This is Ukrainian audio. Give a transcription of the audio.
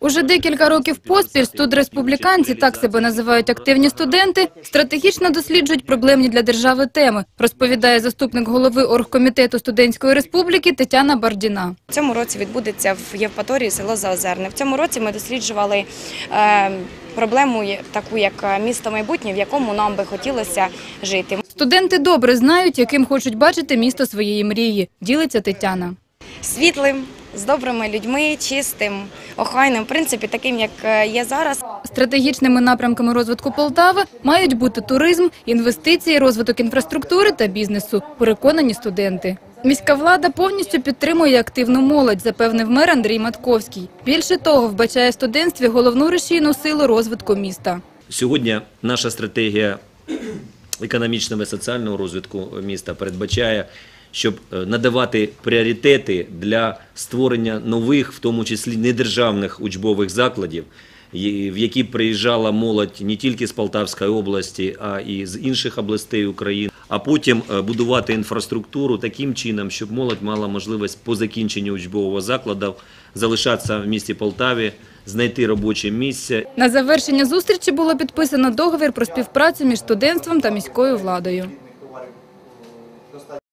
Уже декілька років поспіль студреспубліканці, так себе називають активні студенти, стратегічно досліджують проблемні для держави теми, розповідає заступник голови оргкомітету студентської республіки Тетяна Бардіна. В цьому році відбудеться в Євпаторії село Заозерне. В цьому році ми досліджували е, проблему таку, як е, місто майбутнє, в якому нам би хотілося жити. Студенти добре знають, яким хочуть бачити місто своєї мрії, ділиться Тетяна. Світлим, з добрими людьми, чистим, охайним, в принципі, таким, як е, є зараз. Стратегічними напрямками розвитку Полтави мають бути туризм, інвестиції, розвиток інфраструктури та бізнесу, переконані студенти. Міська влада повністю підтримує активну молодь, запевнив мер Андрій Матковський. Більше того, вбачає в студентстві головну рушійну силу розвитку міста. Сьогодні наша стратегія економічного і соціального розвитку міста передбачає, щоб е, надавати пріоритети для створення нових, в тому числі недержавних учбових закладів, в які приїжджала молодь не тільки з Полтавської області, а і з інших областей України. А потім е, будувати інфраструктуру таким чином, щоб молодь мала можливість по закінченню учбового закладу залишатися в місті Полтаві, знайти робоче місце На завершення зустрічі було підписано договір про співпрацю між студентством та міською владою.